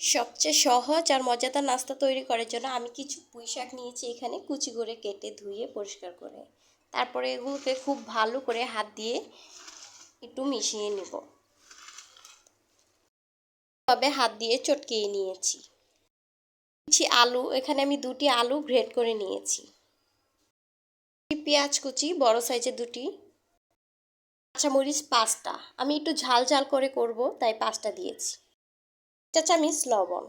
সবচেয়ে সহজ আর মজাদার নাস্তা তৈরি করার জন্য আমি কিছু পুঁই শাক নিয়েছি এখানে কুচি করে কেটে ধুয়ে পরিষ্কার করে। তারপরে এগুলোকে খুব ভালো করে হাত দিয়ে একটু মিশিয়ে নেব। তবে হাত দিয়ে চটকিয়ে নিয়েছি। কিছু আলু, এখানে আমি দুটি আলু গ্রেড করে নিয়েছি। পেঁয়াজ কুচি, বড় সাইজের দুটি। কাঁচামরিচ, পাঁচটা। আমি একটু ঝাল ঝাল করে করব, তাই পাঁচটা দিয়েছি। চা চামিচ লবণ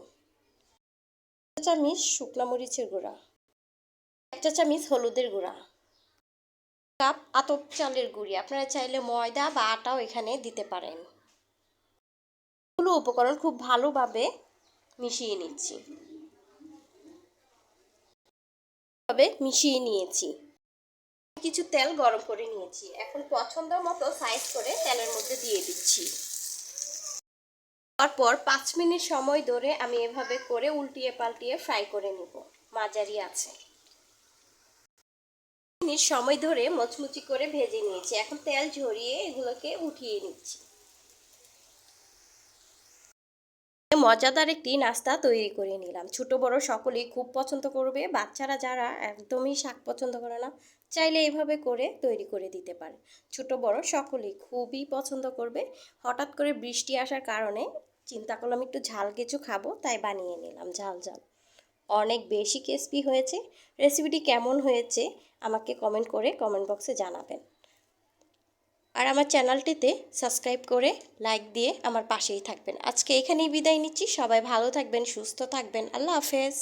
চা চামিচ শুকনো মরিচের গুঁড়া, এক চা চামিচ হলুদের গুঁড়া, কাপ আতপ চালের গুঁড়ি। আপনারা চাইলে ময়দা বা আটাও এখানে দিতে পারেন। এগুলো উপকরণ খুব ভালোভাবে মিশিয়ে নিচ্ছি। ভাবে মিশিয়ে নিয়েছি। কিছু তেল গরম করে নিয়েছি। এখন পছন্দ মতো সাইজ করে তেলের মধ্যে দিয়ে দিচ্ছি। তারপর পাঁচ মিনিট সময় ধরে আমি এভাবে করে উল্টিয়ে পাল্টিয়ে ফ্রাই করে নিব। মাঝারি আছে। মিনিট সময় ধরে মচমুচি করে ভেজে নিয়েছি। এখন তেল ঝরিয়ে এগুলোকে উঠিয়ে নিচ্ছি। মজাদার একটি নাস্তা তৈরি করে নিলাম। ছোট, বড় সকলেই খুব পছন্দ করবে। বাচ্চারা যারা একদমই শাক পছন্দ করে না, চাইলে এইভাবে করে তৈরি করে দিতে পারে। ছোট, বড় সকলেই খুবই পছন্দ করবে। হঠাৎ করে বৃষ্টি আসার কারণে চিন্তা করলাম, একটু ঝাল কিছু খাব। তাই বানিয়ে নিলাম ঝাল ঝাল। অনেক বেশি ক্রিস্পি হয়েছে। রেসিপিটি কেমন হয়েছে আমাকে কমেন্ট করে কমেন্ট বক্সে জানাবেন। আর আমার চ্যানেলটিতে সাবস্ক্রাইব করে লাইক দিয়ে আমার পাশেই থাকবেন। আজকে এখানেই বিদায় নিচ্ছি। সবাই ভালো থাকবেন, সুস্থ থাকবেন। আল্লাহ হাফেজ।